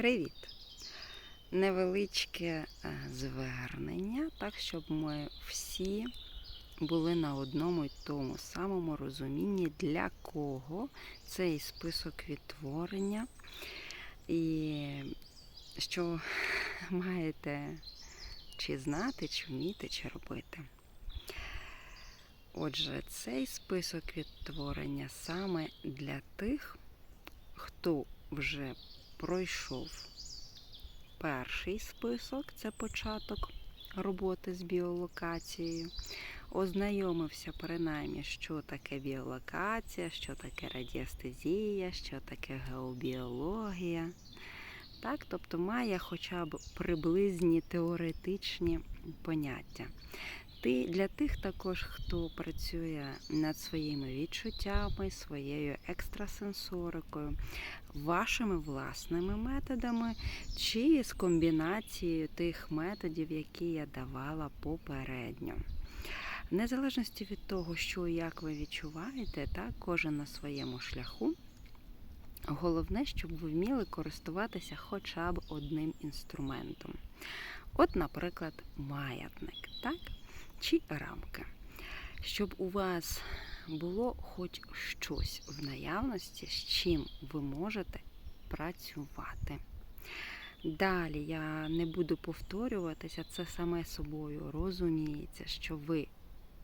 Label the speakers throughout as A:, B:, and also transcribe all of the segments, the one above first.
A: Привіт! Невеличке е, звернення, так щоб ми всі були на одному й тому самому розумінні, для кого цей список відтворення, і що маєте чи знати, чи вміти, чи робити. Отже, цей список відтворення саме для тих, хто вже пройшов перший список, це початок роботи з біолокацією, ознайомився принаймні, що таке біолокація, що таке радіестезія, що таке геобіологія. Так, тобто має хоча б приблизні теоретичні поняття. Для тих також, хто працює над своїми відчуттями, своєю екстрасенсорикою, вашими власними методами, чи з комбінацією тих методів, які я давала попередньо. В незалежності від того, що і як ви відчуваєте, так, кожен на своєму шляху. Головне, щоб ви вміли користуватися хоча б одним інструментом. От, наприклад, маятник, так? Чи рамка. Щоб у вас було хоч щось в наявності, з чим ви можете працювати. Далі я не буду повторюватися, це саме собою розуміється, що ви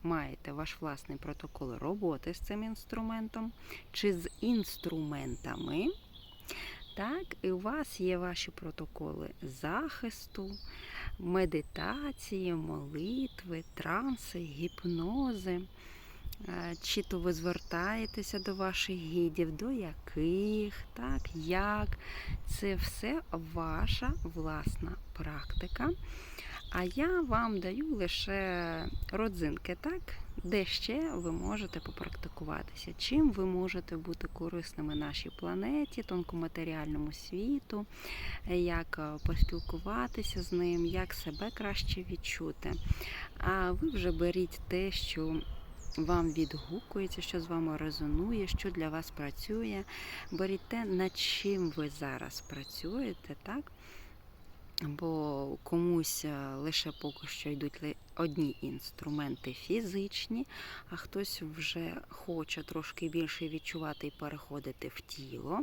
A: маєте ваш власний протокол роботи з цим інструментом чи з інструментами. Так, і у вас є ваші протоколи захисту, медитації, молитви, транси, гіпнози. Е, Чи то ви звертаєтеся до ваших гідів, до яких, так, як. Це все ваша власна практика. А я вам даю лише родзинки, так, де ще ви можете попрактикуватися, чим ви можете бути корисними нашій планеті, тонкоматеріальному світу, як е, поспілкуватися з ним, як себе краще відчути. А ви вже беріть те, що вам відгукується, що з вами резонує, що для вас працює. Беріть те, над чим ви зараз працюєте, так? Бо комусь е, лише поки що йдуть одні інструменти фізичні, а хтось вже хоче трошки більше відчувати і переходити в тіло.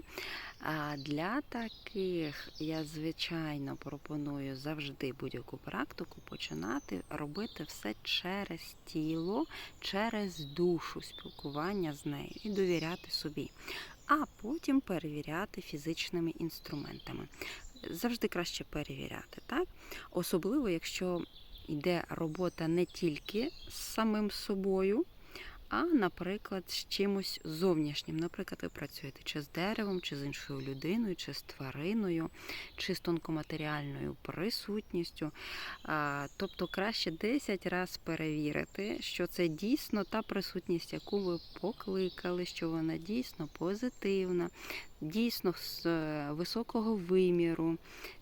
A: А для таких я, звичайно, пропоную завжди будь-яку практику починати робити все через тіло, через душу спілкування з нею і довіряти собі, а потім перевіряти фізичними інструментами завжди краще перевіряти, так? Особливо, якщо йде робота не тільки з самим собою, а, наприклад, з чимось зовнішнім. Наприклад, ви працюєте чи з деревом, чи з іншою людиною, чи з твариною, чи з тонкоматеріальною присутністю. Тобто краще 10 разів перевірити, що це дійсно та присутність, яку ви покликали, що вона дійсно позитивна, дійсно з е, високого виміру,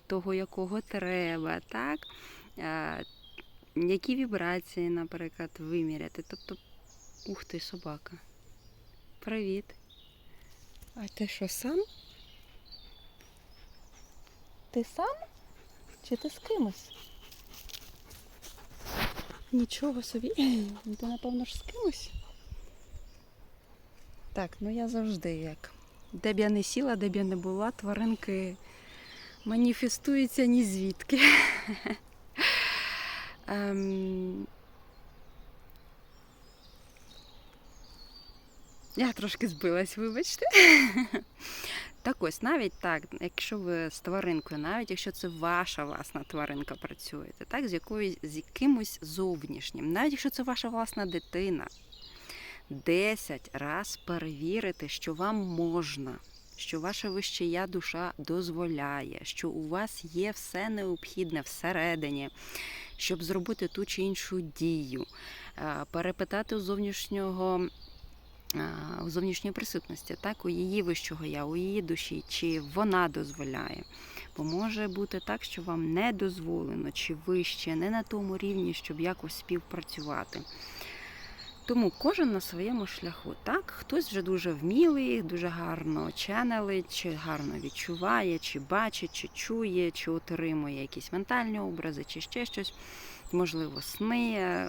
A: того, якого треба, так? Які вібрації, наприклад, виміряти. Тобто, ух ти, собака. Привіт. А ти що сам? Ти сам? Чи ти з кимось? Нічого собі. Ти, напевно ж, з кимось? Так, ну я завжди як. Де б я не сіла, де б я не була, тваринки маніфестуються ні звідки. Я трошки збилась, вибачте. Так ось, навіть так, якщо ви з тваринкою, навіть якщо це ваша власна тваринка працюєте, так, з якоюсь з якимось зовнішнім, навіть якщо це ваша власна дитина, 10 раз перевірити, що вам можна, що ваша вище я душа дозволяє, що у вас є все необхідне всередині, щоб зробити ту чи іншу дію, Е, перепитати у зовнішнього у зовнішньої присутності, так, у її вищого я, у її душі, чи вона дозволяє. Бо може бути так, що вам не дозволено, чи вище, не на тому рівні, щоб якось співпрацювати. Тому кожен на своєму шляху. Так, хтось вже дуже вмілий, дуже гарно ченелить, чи гарно відчуває, чи бачить, чи чує, чи отримує якісь ментальні образи, чи ще щось. Можливо, сни.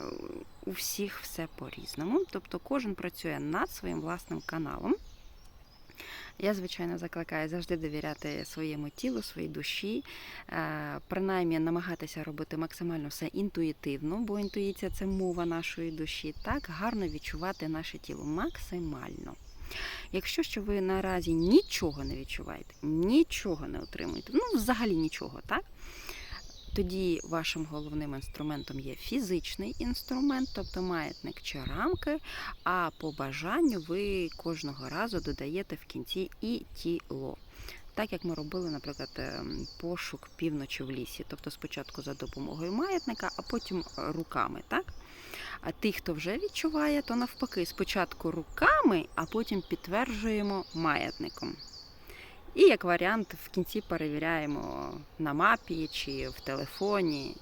A: У всіх все по-різному. Тобто кожен працює над своїм власним каналом. Я, звичайно, закликаю завжди довіряти своєму тілу, своїй душі, е, принаймні намагатися робити максимально все інтуїтивно, бо інтуїція це мова нашої душі. Так, гарно відчувати наше тіло максимально. Якщо що ви наразі нічого не відчуваєте, нічого не отримуєте, ну взагалі нічого, так? Тоді вашим головним інструментом є фізичний інструмент, тобто маятник чи рамки, а по бажанню ви кожного разу додаєте в кінці і тіло. Так як ми робили, наприклад, ем, пошук півночі в лісі. Тобто спочатку за допомогою маятника, а потім руками. так? А ті, хто вже відчуває, то навпаки, спочатку руками, а потім підтверджуємо маятником. І як варіант, в кінці перевіряємо на мапі чи в телефоні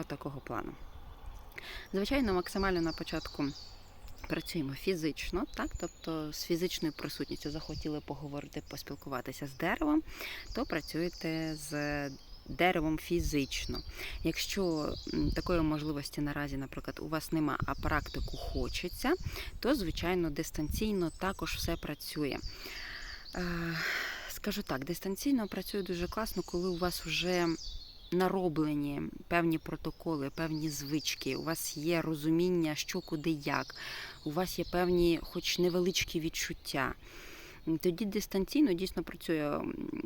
A: отакого плану. Звичайно, максимально на початку працюємо фізично, так? тобто з фізичною присутністю захотіли поговорити, поспілкуватися з деревом, то працюєте з деревом фізично. Якщо такої можливості наразі, наприклад, у вас нема, а практику хочеться, то, звичайно, дистанційно також все працює. Скажу так, дистанційно працює дуже класно, коли у вас вже нароблені певні протоколи, певні звички, у вас є розуміння, що куди як, у вас є певні, хоч невеличкі відчуття. Тоді дистанційно дійсно працює.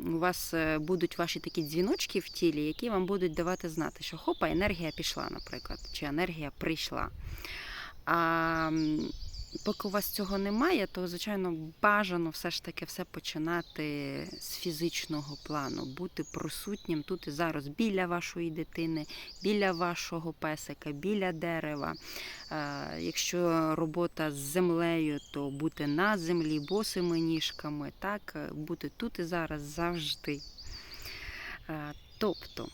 A: У вас е, будуть ваші такі дзвіночки в тілі, які вам будуть давати знати, що хопа, енергія пішла, наприклад, чи енергія прийшла. А поки у вас цього немає, то звичайно бажано все ж таки все починати з фізичного плану, бути присутнім тут і зараз біля вашої дитини, біля вашого песика, біля дерева. Е, Якщо робота з землею, то бути на землі, босими ніжками, так, е, бути тут і зараз завжди. Е, Тобто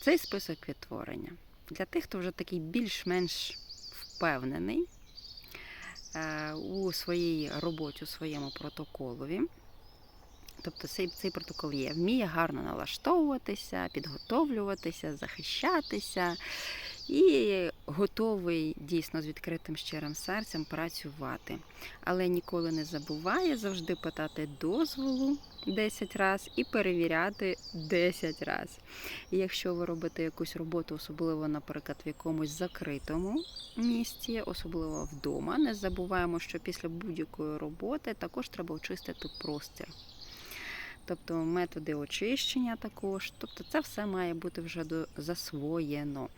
A: цей список відтворення для тих, хто вже такий більш-менш впевнений у своїй роботі, у своєму протоколові. Тобто цей, цей протокол є, вміє гарно налаштовуватися, підготовлюватися, захищатися і готовий дійсно з відкритим щирим серцем працювати. Але ніколи не забуває завжди питати дозволу 10 разів і перевіряти 10 разів. Якщо ви робите якусь роботу, особливо, наприклад, в якомусь закритому місці, особливо вдома, не забуваємо, що після будь-якої роботи також треба очистити простір. Тобто методи очищення також, тобто це все має бути вже засвоєно.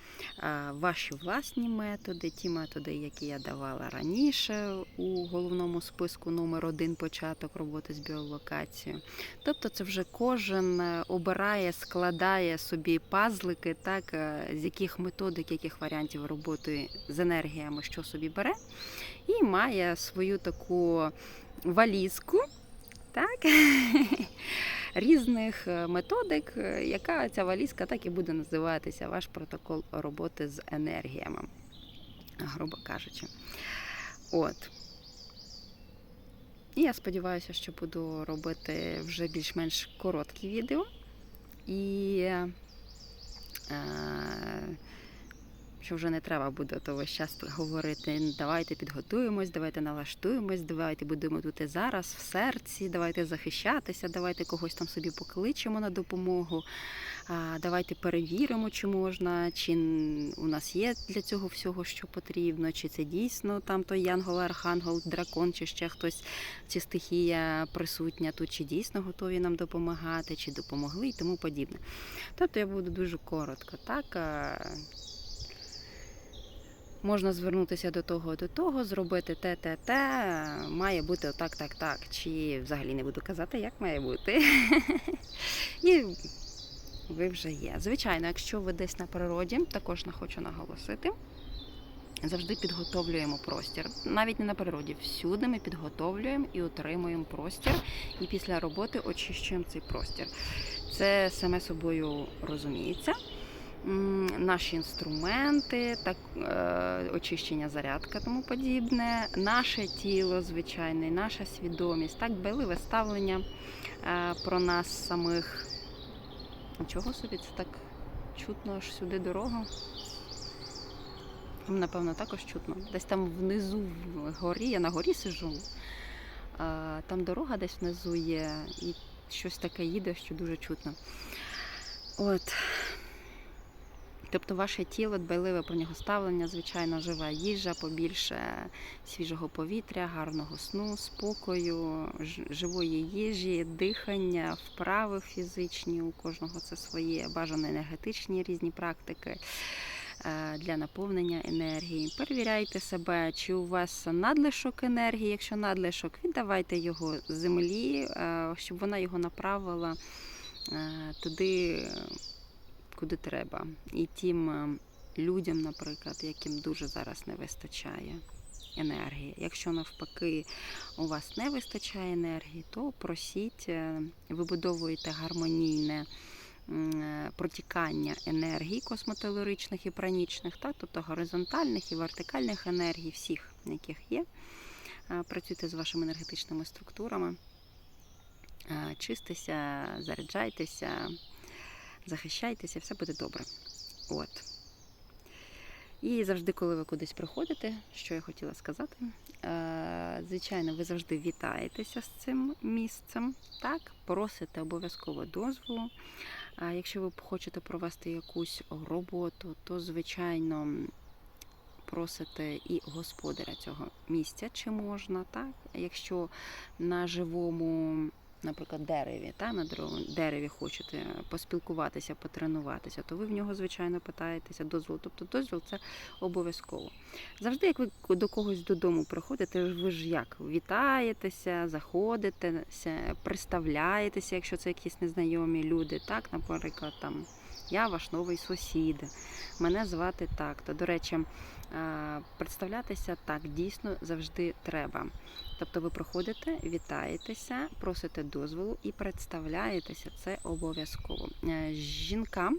A: Ваші власні методи, ті методи, які я давала раніше у головному списку номер один початок роботи з біолокацією. Тобто це вже кожен е, обирає, складає собі пазлики, так, е, з яких методик, яких варіантів роботи з енергіями, що собі бере, і має свою таку валізку. Так, різних е, методик, е, яка ця валізка так і буде називатися ваш протокол роботи з енергіями, грубо кажучи. От. І я сподіваюся, що буду робити вже більш-менш короткі відео. І е, що вже не треба буде то весь час говорити. Давайте підготуємось, давайте налаштуємось, давайте будемо тут і зараз, в серці, давайте захищатися, давайте когось там собі покличемо на допомогу. Давайте перевіримо, чи можна, чи у нас є для цього всього, що потрібно, чи це дійсно там той янгол, архангел, дракон, чи ще хтось, чи стихія присутня тут, чи дійсно готові нам допомагати, чи допомогли і тому подібне. Тобто я буду дуже коротко, так. Можна звернутися до того, до того, зробити те, те, те, має бути отак, так, так. Чи взагалі не буду казати, як має бути. І ви вже є. Звичайно, якщо ви десь на природі, також не хочу наголосити. Завжди підготовлюємо простір. Навіть не на природі. Всюди ми підготовлюємо і отримуємо простір. І після роботи очищуємо цей простір. Це саме собою розуміється. Наші інструменти, так, е, очищення зарядка, тому подібне, наше тіло, звичайно, і наша свідомість, так, дбайливе ставлення е, про нас самих. Нічого собі, це так чутно аж сюди дорога. Вам, Напевно, також чутно. Десь там внизу в горі, я на горі сижу. а, Там дорога десь внизу є, і щось таке їде, що дуже чутно. От. Тобто ваше тіло, дбайливе про нього ставлення, звичайно, жива їжа, побільше свіжого повітря, гарного сну, спокою, живої їжі, дихання, вправи фізичні, у кожного це своє, бажано енергетичні різні практики е, для наповнення енергії. Перевіряйте себе, чи у вас надлишок енергії. Якщо надлишок, віддавайте його землі, е, щоб вона його направила е, туди, куди треба. І тим е, людям, наприклад, яким дуже зараз не вистачає енергії. Якщо навпаки у вас не вистачає енергії, то просіть, е, вибудовуйте гармонійне е, протікання енергій космотелуричних і пранічних, так, тобто горизонтальних і вертикальних енергій, всіх, яких є. Працюйте з вашими енергетичними структурами, чистися, заряджайтеся, захищайтеся, все буде добре. От. І завжди, коли ви кудись приходите, що я хотіла сказати, е, звичайно, ви завжди вітаєтеся з цим місцем, так, просите обов'язково дозволу. А якщо ви хочете провести якусь роботу, то звичайно просите і господаря цього місця, чи можна, так? Якщо на живому, наприклад, дереві, та, на дерев- дереві хочете поспілкуватися, потренуватися, то ви в нього, звичайно, питаєтеся Дозвол, Тобто дозвіл це обов'язково. Завжди, як ви до когось додому приходите, ви ж як вітаєтеся, заходите, представляєтеся, якщо це якісь незнайомі люди, так, наприклад, там я ваш новий сусід, мене звати так. То, до речі, е, представлятися так дійсно завжди треба. Тобто ви приходите, вітаєтеся, просите дозволу і представляєтеся. Це обов'язково. Е, Жінкам,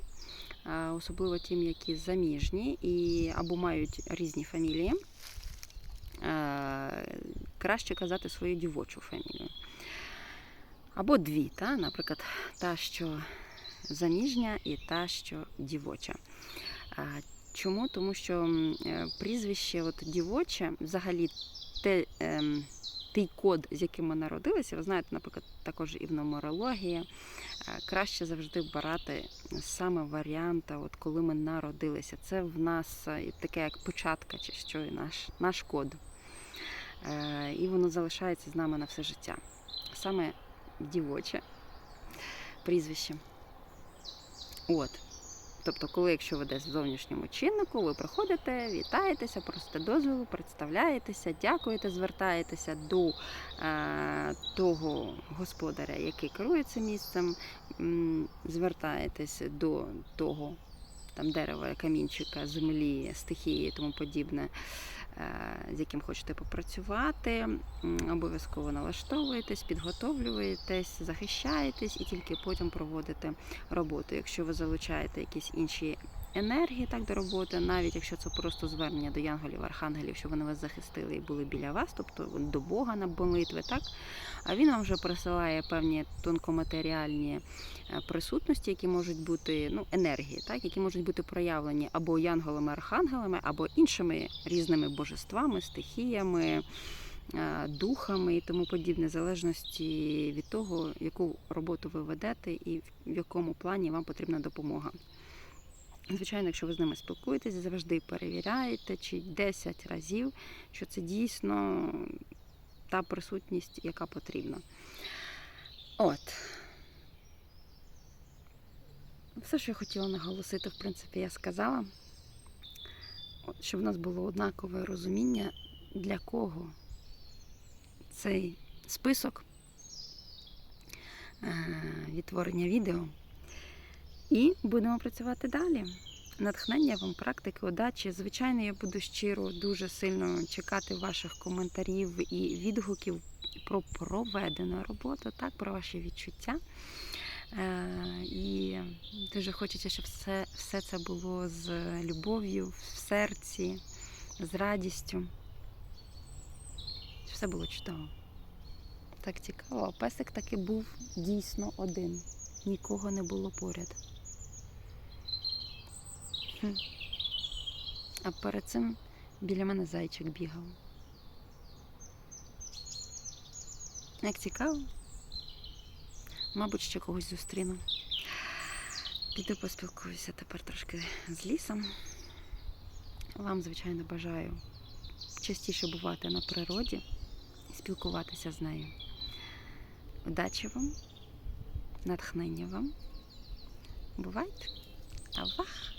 A: е, особливо тим, які заміжні і або мають різні фамілії, краще казати свою дівочу фамілію. Або дві, та? наприклад, та, що заміжня і та, що дівоча. Чому? Тому що е, прізвище от дівоче, взагалі те, ем, той код, з яким ми народилися, ви знаєте, наприклад, також і в нумерології, е, краще завжди брати саме варіанта, от коли ми народилися. Це в нас е, таке як початка, чи що і наш, наш код. І воно залишається з нами на все життя. Саме дівоче прізвище. От. Тобто, коли якщо ви десь в зовнішньому чиннику, ви приходите, вітаєтеся, просите дозволу, представляєтеся, дякуєте, звертаєтеся до е, того господаря, який керує цим місцем, звертаєтесь до того там дерева, камінчика, землі, стихії і тому подібне, з яким хочете попрацювати. Обов'язково налаштовуєтесь, підготовлюєтесь, захищаєтесь і тільки потім проводите роботу. Якщо ви залучаєте якісь інші енергії так до роботи, навіть якщо це просто звернення до янголів, архангелів, що вони вас захистили і були біля вас, тобто до Бога на молитви, так а він вам вже присилає певні тонкоматеріальні е, присутності, які можуть бути ну, енергії, так, які можуть бути проявлені або янголами, архангелами, або іншими різними божествами, стихіями. е, Духами і тому подібне, в залежності від того, яку роботу ви ведете і в якому плані вам потрібна допомога. Звичайно, якщо ви з ними спілкуєтесь, завжди перевіряєте чи 10 разів, що це дійсно та присутність, яка потрібна. От. Все, що я хотіла наголосити, в принципі, я сказала. Щоб в нас було однакове розуміння, для кого цей список е, відтворення відео. І будемо працювати далі. Натхнення вам, практики, удачі. Звичайно, я буду щиро дуже сильно чекати ваших коментарів і відгуків про проведену роботу, так, про ваші відчуття. Е, І Дуже хочеться, щоб все, все це було з любов'ю, в серці, з радістю. Все було чудово. Так цікаво, песик таки був дійсно один. Нікого не було поряд. А перед цим біля мене зайчик бігав. Як цікаво. Мабуть, ще когось зустріну. Піду поспілкуюся тепер трошки з лісом. Вам, звичайно, бажаю частіше бувати на природі і спілкуватися з нею. Удачі вам, натхнення вам. Бувайте! Авах!